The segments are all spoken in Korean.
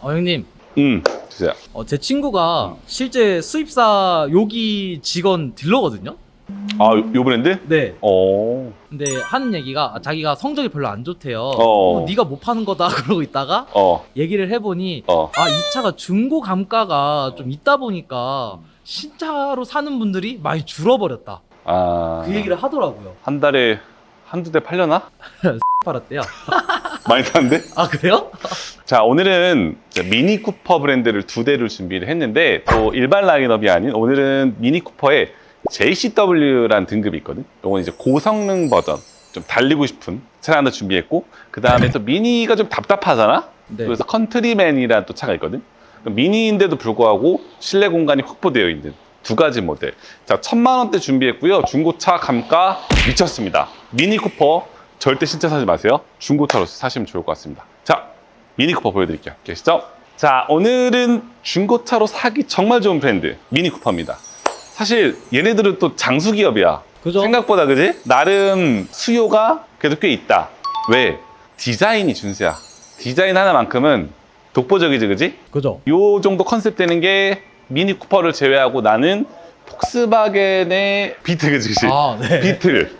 어 형님 음, 주세요. 어, 제 친구가 실제 수입사 요기 직원 딜러거든요 아, 요, 요 브랜드? 네 어, 근데 하는 얘기가 자기가 성적이 별로 안 좋대요 어. 어, 네가 못 파는 거다 그러고 있다가 어, 얘기를 해보니 어. 아 이 차가 중고 감가가 좀 있다 보니까 신차로 사는 분들이 많이 줄어버렸다 아. 그 얘기를 하더라고요 한 달에 한두 대 팔려나? 팔았대요 많이 타는데? 아 그래요? 자, 오늘은 미니 쿠퍼 브랜드를 두 대를 준비를 했는데, 또 일반 라인업이 아닌 오늘은 미니 쿠퍼의 JCW라는 등급이 있거든. 요건 이제 고성능 버전, 좀 달리고 싶은 차량 하나 준비했고, 그 다음에 또 미니가 좀 답답하잖아? 네 그래서 컨트리맨이라는 또 차가 있거든. 미니인데도 불구하고 실내 공간이 확보되어 있는 두 가지 모델. 자, 천만 원대 준비했고요. 중고차 감가 미쳤습니다. 미니 쿠퍼 절대 신차 사지 마세요. 중고차로 사시면 좋을 것 같습니다. 자, 미니 쿠퍼 보여드릴게요. 계시죠? 자, 오늘은 중고차로 사기 정말 좋은 브랜드 미니 쿠퍼입니다. 사실 얘네들은 또 장수 기업이야. 그죠? 생각보다 그지? 나름 수요가 그래도 꽤 있다. 왜? 디자인이 준수야. 디자인 하나만큼은 독보적이지, 그지? 그죠 요 정도 컨셉 되는 게 미니 쿠퍼를 제외하고 나는 폭스바겐의 비트, 그지? 그지? 아 네 비틀.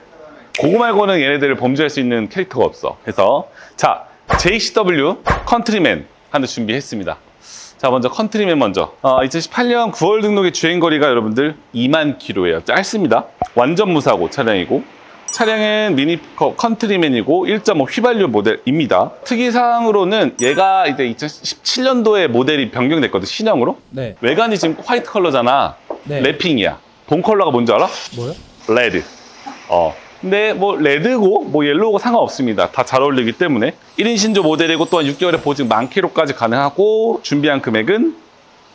그거 말고는 얘네들을 범죄할 수 있는 캐릭터가 없어. 그래서 자 JCW 컨트리맨 하나 준비했습니다. 자 먼저 컨트리맨 먼저. 어, 2018년 9월 등록의 주행 거리가 여러분들 2만 킬로예요. 짧습니다. 완전 무사고 차량이고 차량은 미니 커- 컨트리맨이고 1.5 휘발유 모델입니다. 특이사항으로는 얘가 이제 2017년도에 모델이 변경됐거든 신형으로. 네. 외관이 지금 화이트 컬러잖아. 네. 랩핑이야. 본 컬러가 뭔지 알아? 뭐요? 레드. 어. 근데 뭐 레드고 뭐 옐로우고 상관없습니다. 다 잘 어울리기 때문에 1인 신조 모델이고 또한 6개월의 보증 만 킬로까지 가능하고 준비한 금액은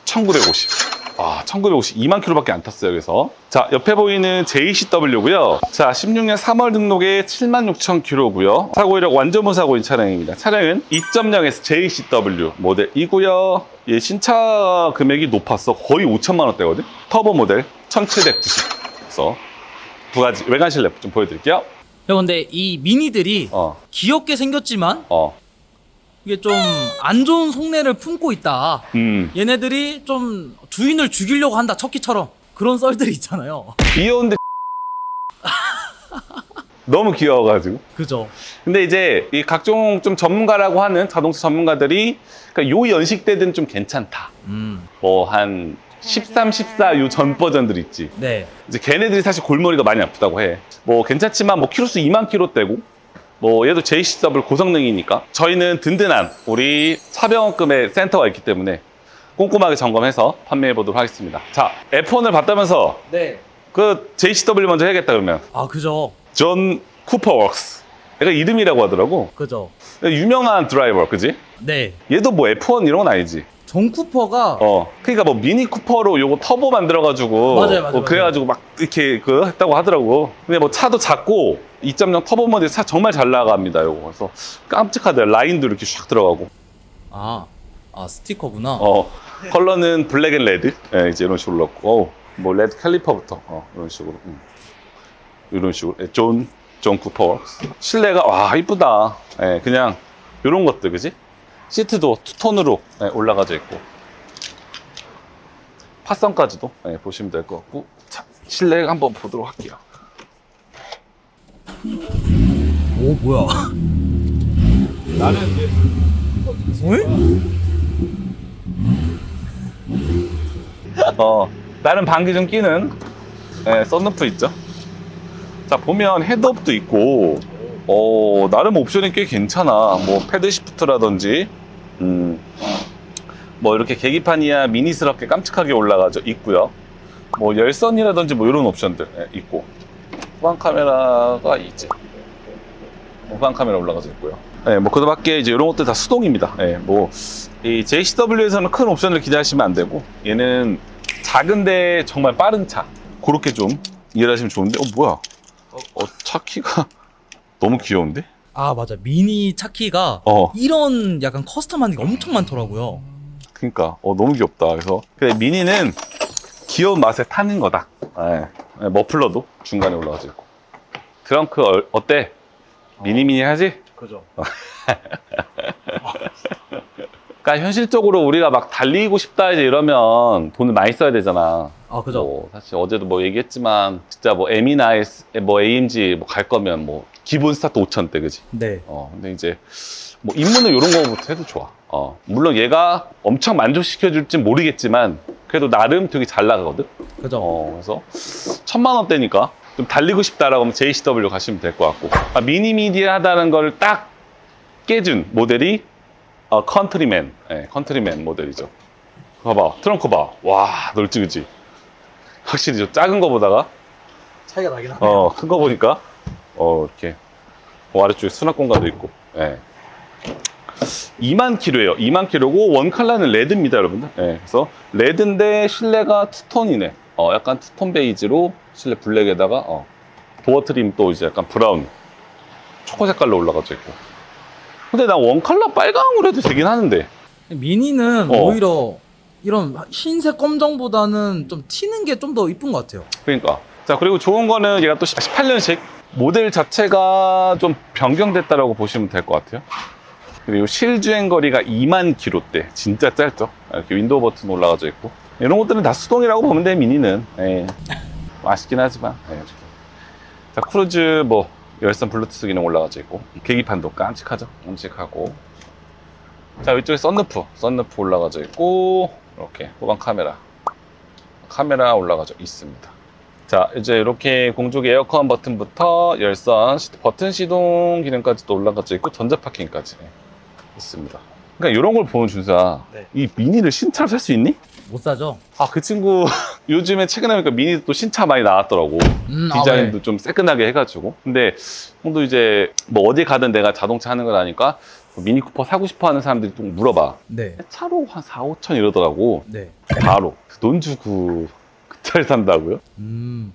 1950. 아, 1950. 2만 킬로밖에 안 탔어요. 그래서 자, 옆에 보이는 JCW고요. 자, 16년 3월 등록에 7만 6천 킬로고요. 사고 이력 완전 무사고인 차량입니다. 차량은 2.0에서 JCW 모델이고요. 예, 신차 금액이 높았어. 거의 5천만 원대거든. 터보 모델 1790. 그래서 두 가지 외관 실내 좀 보여드릴게요. 형 근데 이 미니들이 어, 귀엽게 생겼지만 어, 이게 좀 안 좋은 속내를 품고 있다. 음, 얘네들이 좀 주인을 죽이려고 한다. 척키처럼 그런 썰들이 있잖아요. 귀여운데 너무 귀여워가지고. 그죠? 근데 이제 이 각종 좀 전문가라고 하는 자동차 전문가들이 그러니까 요 연식 때는 좀 괜찮다. 음, 뭐 한 13, 14 요 전 버전들 있지. 네, 이제 걔네들이 사실 골머리가 많이 아프다고 해. 뭐 괜찮지만 뭐 키로수 2만 킬로대고 뭐 얘도 JCW 고성능이니까 저희는 든든한 우리 차병원급의 센터가 있기 때문에 꼼꼼하게 점검해서 판매해 보도록 하겠습니다. 자, F1을 봤다면서 네. 그 JCW 먼저 해야겠다 그러면 아 그죠, 존 쿠퍼웍스. 얘가 이름이라고 하더라고. 그죠. 유명한 드라이버, 그지? 네. 얘도 뭐 F1 이런 건 아니지. 정 쿠퍼가 어. 그러니까 뭐 미니 쿠퍼로 요거 터보 만들어가지고. 맞아요, 맞아요, 뭐 그래가지고 막 이렇게 그 했다고 하더라고. 근데 뭐 차도 작고 2.0 터보 모델 차 정말 잘 나갑니다. 요거. 그래서 깜찍하더라. 라인도 이렇게 샥 들어가고. 아, 아 스티커구나. 어. 컬러는 블랙 앤 레드. 예, 이제 이런 식으로 넣고. 어, 뭐 레드 캘리퍼부터. 어, 이런 식으로. 음. 이런 식으로. 예, 존, 존 쿠퍼. 실내가, 와, 이쁘다. 예, 그냥, 요런 것들, 그지? 시트도 투톤으로 예, 올라가져 있고. 파성까지도 예, 보시면 될 것 같고. 자, 실내 한번 보도록 할게요. 오 뭐야? 나는 이제 어, 나름 방귀 좀 끼는 예, 썬루프 있죠. 자, 보면 헤드업도 있고, 어, 나름 옵션이 꽤 괜찮아. 뭐, 패드 시프트라든지, 음, 뭐, 이렇게 계기판이야 미니스럽게 깜찍하게 올라가져 있고요. 뭐, 열선이라든지 뭐, 이런 옵션들 예, 있고. 후방 카메라가 있지. 후방 카메라 올라가져 있고요. 예, 뭐, 그 밖에 이제 이런 것들 다 수동입니다. 예, 뭐, 이 JCW에서는 큰 옵션을 기대하시면 안 되고, 얘는 작은데 정말 빠른 차. 그렇게 좀 이해하시면 좋은데, 어, 뭐야. 어, 차 키가 너무 귀여운데? 아 맞아 미니 차키가 어, 이런 약간 커스텀한 게 엄청 많더라고요. 그니까, 어, 너무 귀엽다. 그래서, 그래, 미니는 귀여운 맛에 타는 거다. 예, 예, 머플러도 중간에 올라가져 있고. 트렁크 어, 어때? 미니 미니 하지? 그죠. 그러니까 현실적으로 우리가 막 달리고 싶다 이제 이러면 돈을 많이 써야 되잖아. 아 그죠. 뭐 사실 어제도 뭐 얘기했지만 진짜 뭐 M이나 S, 뭐 AMG 뭐 갈 거면 뭐 기본 스타트 5천대 그지? 네. 어 근데 이제 뭐 입문을 이런 거부터 해도 좋아. 어 물론 얘가 엄청 만족시켜 줄진 모르겠지만 그래도 나름 되게 잘 나가거든. 그죠. 어 그래서 천만 원대니까 좀 달리고 싶다라고 하면 JCW 가시면 될 것 같고 아, 미니미디하다는 걸 딱 깨준 모델이 어, 컨트리맨, 예, 컨트리맨 모델이죠. 봐봐, 트렁크 봐. 와, 넓지, 그지? 확실히 저 작은 거보다가, 차이가 나긴 하네요. 어, 큰 거 보니까, 어, 이렇게, 어, 아래쪽에 수납 공간도 있고, 예. 2만 킬로예요. 2만 킬로고, 원 컬러는 레드입니다, 여러분들. 예, 그래서, 레드인데, 실내가 투톤이네. 어, 약간 투톤 베이지로, 실내 블랙에다가, 어, 도어 트림 또 이제 약간 브라운, 초코 색깔로 올라가져 있고. 근데 나원 컬러 빨강으로 해도 되긴 하는데. 미니는 어. 오히려 이런 흰색 검정보다는 좀 튀는 게 좀 더 이쁜 것 같아요. 그러니까. 자, 그리고 좋은 거는 얘가 또 18년식 모델 자체가 좀 변경됐다라고 보시면 될 것 같아요. 그리고 실주행 거리가 2만 킬로대. 진짜 짧죠? 이렇게 윈도우 버튼 올라가져 있고. 이런 것들은 다 수동이라고 보면 돼, 미니는. 예. 아쉽긴 하지만. 예. 자, 크루즈 뭐, 열선 블루투스 기능 올라가져 있고. 계기판도 깜찍하죠? 깜찍하고. 자, 이쪽에 썬루프. 썬루프 올라가져 있고. 이렇게 후방 카메라. 카메라 올라가져 있습니다. 자, 이제 이렇게 공조기 에어컨 버튼부터 열선, 시- 버튼 시동 기능까지도 올라가져 있고 전자 파킹까지 있습니다. 그러니까 이런 걸 보면 준수야, 네. 이 미니를 신차로 살 수 있니? 못 사죠? 아, 그 친구 요즘에 최근에 보니까 미니도 또 신차 많이 나왔더라고. 음, 아, 디자인도 네. 좀 새끈하게 해가지고. 근데 형도 이제 뭐 어디 가든 내가 자동차 하는 걸 아니까 미니 쿠퍼 사고 싶어 하는 사람들이 또 물어봐. 네. 차로 한 4, 5천 이러더라고. 네. 바로 돈 주고 그 차를 산다고요? 음.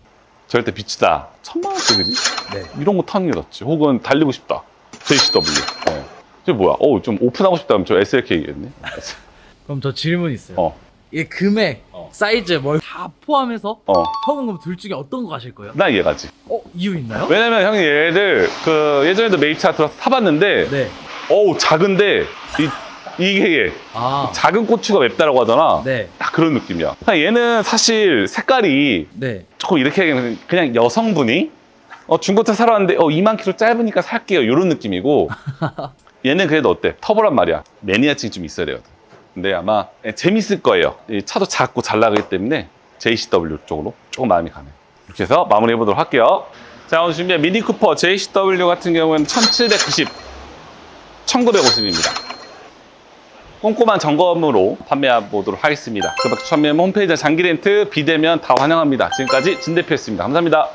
절대 비치다. 천만 원대 그지? 네. 이런 거 타는 게 낫지. 혹은 달리고 싶다. JCW. 네. 저 뭐야? 어, 좀 오픈하고 싶다면 저 SLK겠네. 그럼 저 질문 있어요. 어, 이 금액, 어. 사이즈 뭘 다 포함해서 어. 현금금 둘 중에 어떤 거 가실 거예요? 나 얘가지. 어 이유 있나요? 왜냐면 형이 얘를 그 예전에도 메이차 들어서 타봤는데, 네. 어우 작은데 이 이게 얘. 아. 작은 고추가 맵다라고 하잖아. 네. 딱 그런 느낌이야. 그냥 얘는 사실 색깔이 네. 조금 이렇게 얘기하면 그냥 여성분이 어, 중고차 사러 왔는데 어, 2만 킬로 짧으니까 살게요. 이런 느낌이고 얘는 그래도 어때? 터보란 말이야. 매니아층이 좀 있어야 되거든. 근데 아마 예, 재밌을 거예요. 이 차도 작고 잘 나가기 때문에 JCW 쪽으로 조금 마음이 가네. 이렇게 해서 마무리해 보도록 할게요. 자, 오늘 준비한 미니 쿠퍼 JCW 같은 경우에는 1790, 1950입니다. 꼼꼼한 점검으로 판매해 보도록 하겠습니다. 그 밖에 판매하면 홈페이지 장기 렌트, 비대면 다 환영합니다. 지금까지 진 대표였습니다. 감사합니다.